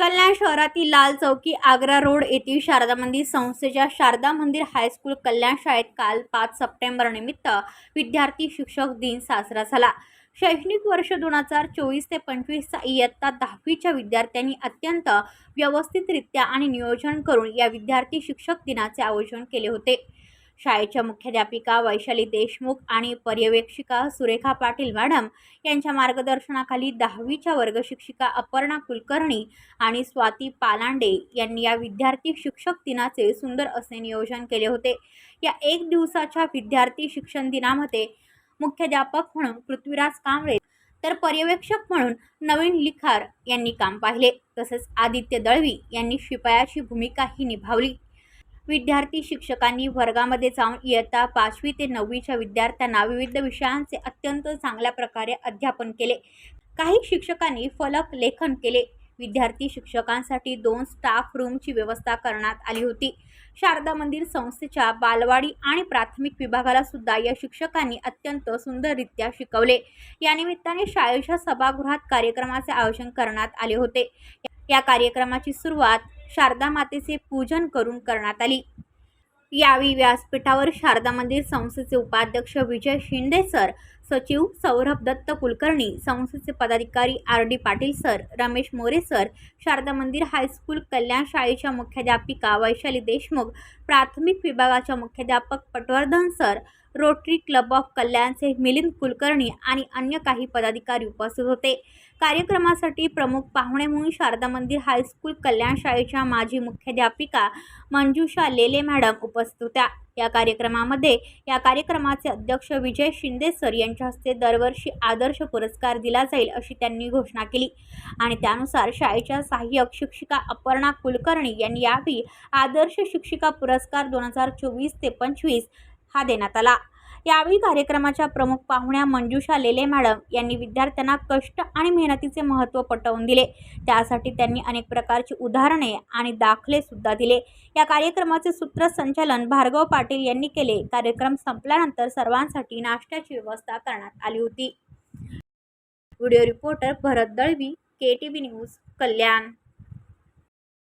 कल्याण शहरातील लाल चौकी आग्रा रोड येथील शारदा मंदिर संस्थेच्या शारदा मंदिर हायस्कूल कल्याण शाळेत काल पाच सप्टेंबर निमित्त विद्यार्थी शिक्षक दिन साजरा झाला. शैक्षणिक वर्ष दोन हजार चोवीस ते पंचवीसचा इयत्ता दहावीच्या विद्यार्थ्यांनी अत्यंत व्यवस्थितरित्या आणि नियोजन करून या विद्यार्थी शिक्षक दिनाचे आयोजन केले होते. शाळेच्या मुख्याध्यापिका वैशाली देशमुख आणि पर्यवेक्षिका सुरेखा पाटील मॅडम यांच्या मार्गदर्शनाखाली दहावीच्या वर्गशिक्षिका अपर्णा कुलकर्णी आणि स्वाती पालांडे यांनी या विद्यार्थी शिक्षक दिनाचे सुंदर असे नियोजन केले होते. या एक दिवसाच्या विद्यार्थी शिक्षण दिनामध्ये मुख्याध्यापक म्हणून पृथ्वीराज कांबळे तर पर्यवेक्षक म्हणून नवीन लिखार यांनी काम पाहिले. तसेच आदित्य दळवी यांनी शिपायाची भूमिकाही निभावली. विद्यार्थी शिक्षकांनी वर्गामध्ये जाऊन इयत्ता पाचवी ते नववीच्या विद्यार्थ्यांना विविध विषयांचे अत्यंत चांगल्या प्रकारे अध्यापन केले. काही शिक्षकांनी फलक लेखन केले. विद्यार्थी शिक्षकांसाठी दोन स्टाफ रूमची व्यवस्था करण्यात आली होती. शारदा मंदिर संस्थेच्या बालवाडी आणि प्राथमिक विभागाला सुद्धा या शिक्षकांनी अत्यंत सुंदररित्या शिकवले. या निमित्ताने शाळेच्या सभागृहात कार्यक्रमाचे आयोजन करण्यात आले होते. या कार्यक्रमाची सुरुवात शारदा मातेचे पूजन करून करण्यात आली. यावेळी व्यासपीठावर शारदा मंदिर संस्थेचे उपाध्यक्ष विजय शिंदे सर सचिव सौरभ दत्त कुलकर्णी संस्थेचे पदाधिकारी R D Patil sir Ramesh More sir Sharada Mandir high school Kalyan शाळेच्या मुख्याध्यापिका वैशाली देशमुख प्राथमिक विभागाच्या मुख्याध्यापक Patwardhan sir rotary club of कल्याणचे Milind Kulkarni आणि अन्य काही पदाधिकारी उपस्थित होते. कार्यक्रमासाठी प्रमुख पाहुणे म्हणून शारदा मंदिर हायस्कूल कल्याण शाळेच्या माजी मुख्याध्यापिका मंजुषा लेले मॅडम उपस्थित होत्या. या कार्यक्रमामध्ये या कार्यक्रमाचे अध्यक्ष विजय शिंदे सर यांच्या हस्ते दरवर्षी आदर्श पुरस्कार दिला जाईल अशी त्यांनी घोषणा केली. आणि त्यानुसार शाळेच्या सहाय्यक शिक्षिका अपर्णा कुलकर्णी यांनी यावेळी आदर्श शिक्षिका पुरस्कार दोन हजार चोवीस ते पंचवीस हा देण्यात आला. यावेळी कार्यक्रमाच्या प्रमुख पाहुण्या मंजुषा लेले मॅडम यांनी विद्यार्थ्यांना कष्ट आणि मेहनतीचे महत्त्व पटवून दिले. त्यासाठी त्यांनी अनेक प्रकारची उदाहरणे आणि दाखले सुद्धा दिले. या कार्यक्रमाचे सूत्रसंचालन भार्गव पाटील यांनी केले. कार्यक्रम संपल्यानंतर सर्वांसाठी नाश्त्याची व्यवस्था करण्यात आली होती. Video reporter Bharat Dalvi K T V news Kalyan.